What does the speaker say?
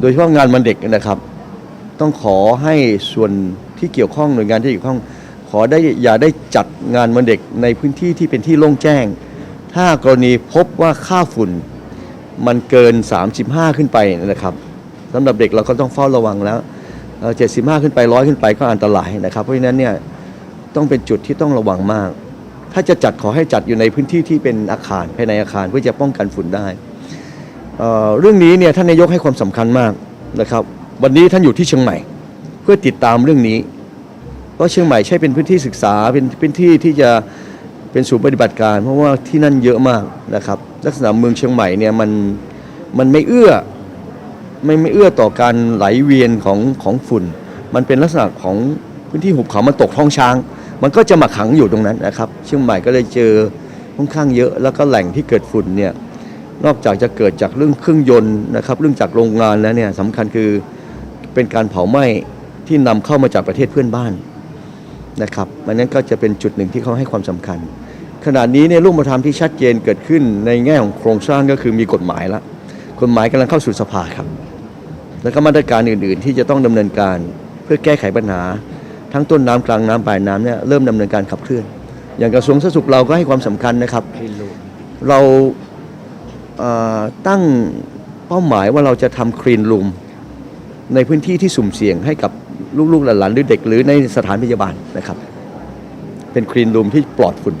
โดยเฉพาะงานวันเด็กนะครับ ต้องขอให้ส่วนที่เกี่ยวข้องหน่วยงานที่เกี่ยวข้อง ขอได้อย่าได้จัดงานวันเด็กในพื้นที่ที่เป็นที่โล่งแจ้ง ถ้ากรณีพบว่าค่าฝุ่นมันเกิน 35 ขึ้นไปนะครับสำหรับเด็กเราก็ต้องเฝ้าระวังแล้วเอ่อ75 ขึ้นไปร้อยขึ้นไปก็อันตรายนะครับ เพราะฉะนั้นเนี่ยต้องเป็นจุดที่ต้องระวังมาก ถ้าจะจัดขอให้จัดอยู่ในพื้นที่ที่เป็นอาคารภายในอาคารเพื่อจะป้องกันฝุ่นได้ เรื่องนี้เนี่ยท่านนายกให้ความสำคัญมากนะครับ วันนี้ท่านอยู่ที่เชียงใหม่ เพื่อติดตามเรื่องนี้ เพราะเชียงใหม่ใช่เป็นพื้นที่ศึกษาเป็นพื้นที่ที่จะเป็นศูนย์ปฏิบัติการ เพราะว่าที่นั่นเยอะมากนะครับลักษณะเมืองเชียงใหม่เนี่ยมันมันไม่เอื้อไม่ไม่เอื้อต่อการไหลเวียนของของฝุ่น มันเป็นลักษณะของพื้นที่หุบเขามันตกท้องช้าง มันก็จะมาขังอยู่ตรงนั้นนะครับ เชียงใหม่ก็เลยเจอค่อนข้างเยอะแล้วก็แหล่งที่เกิดฝุ่นเนี่ย นอกจากจะเกิดจากเรื่องเครื่องยนต์นะครับเรื่องจากโรงงานแล้วเนี่ยสำคัญคือเป็นการเผาไหม้ที่นำเข้ามาจากประเทศเพื่อนบ้านนะครับมันนั้นก็จะเป็นจุดหนึ่งที่เขาให้ความสำคัญ ขณะนี้เนี่ยรูปธรรมที่ชัดเจนเกิดขึ้นในแง่ของโครงสร้างก็คือมีกฎหมายแล้วกฎหมายกำลังเข้าสู่สภาครับแล้วก็มาตรการอื่น ๆ ที่จะต้องดำเนินการเพื่อแก้ไขปัญหา ทั้งต้นน้ำกลางน้ำปลายน้ำเนี่ยเริ่มดำเนินการขับเคลื่อน อย่างกระทรวงสาธารณสุขเราก็ให้ความสำคัญนะครับ เรา ตั้งเป้าหมายว่าเราจะทำคลีนรูมในพื้นที่ที่สุ่มเสี่ยงให้กับลูกๆหลานๆหรือเด็กหรือในสถานพยาบาลนะครับ เป็นคลีนรูมที่ปลอดฝุ่น